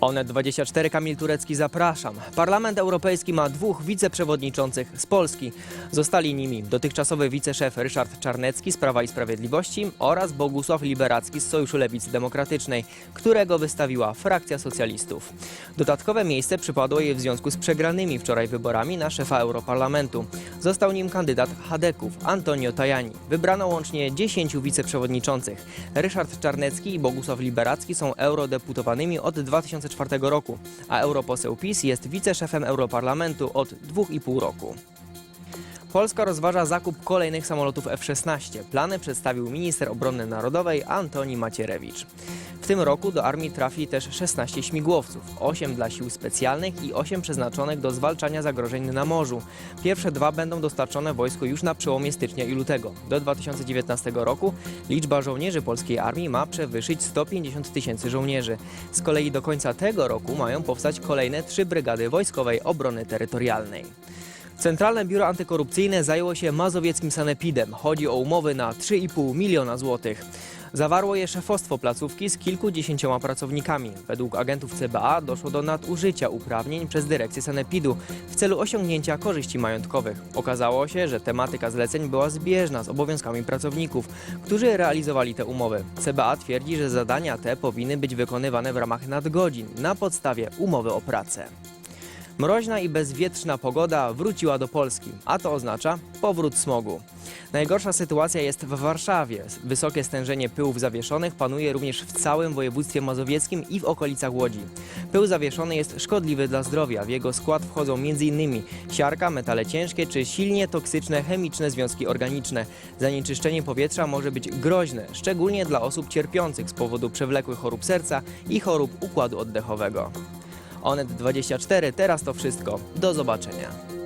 Onet24 Kamil Turecki zapraszam. Parlament Europejski ma dwóch wiceprzewodniczących z Polski. Zostali nimi dotychczasowy wiceszef Ryszard Czarnecki z Prawa i Sprawiedliwości oraz Bogusław Liberacki z Sojuszu Lewicy Demokratycznej, którego wystawiła frakcja socjalistów. Dodatkowe miejsce przypadło jej w związku z przegranymi wczoraj wyborami na szefa Europarlamentu. Został nim kandydat Hadeków Antonio Tajani. Wybrano łącznie 10 wiceprzewodniczących. Ryszard Czarnecki i Bogusław Liberacki są eurodeputowanymi od 2004 roku, a europoseł PiS jest wiceszefem Europarlamentu od 2,5 roku. Polska rozważa zakup kolejnych samolotów F-16. Plany przedstawił minister obrony narodowej Antoni Macierewicz. W tym roku do armii trafi też 16 śmigłowców, 8 dla sił specjalnych i 8 przeznaczonych do zwalczania zagrożeń na morzu. Pierwsze dwa będą dostarczone wojsku już na przełomie stycznia i lutego. Do 2019 roku liczba żołnierzy polskiej armii ma przewyższyć 150 tysięcy żołnierzy. Z kolei do końca tego roku mają powstać kolejne trzy brygady wojskowej obrony terytorialnej. Centralne Biuro Antykorupcyjne zajęło się mazowieckim sanepidem. Chodzi o umowy na 3,5 miliona złotych. Zawarło je szefostwo placówki z kilkudziesięcioma pracownikami. Według agentów CBA doszło do nadużycia uprawnień przez dyrekcję sanepidu w celu osiągnięcia korzyści majątkowych. Okazało się, że tematyka zleceń była zbieżna z obowiązkami pracowników, którzy realizowali te umowy. CBA twierdzi, że zadania te powinny być wykonywane w ramach nadgodzin na podstawie umowy o pracę. Mroźna i bezwietrzna pogoda wróciła do Polski, a to oznacza powrót smogu. Najgorsza sytuacja jest w Warszawie. Wysokie stężenie pyłów zawieszonych panuje również w całym województwie mazowieckim i w okolicach Łodzi. Pył zawieszony jest szkodliwy dla zdrowia. W jego skład wchodzą m.in. siarka, metale ciężkie czy silnie toksyczne chemiczne związki organiczne. Zanieczyszczenie powietrza może być groźne, szczególnie dla osób cierpiących z powodu przewlekłych chorób serca i chorób układu oddechowego. Onet24, teraz to wszystko. Do zobaczenia.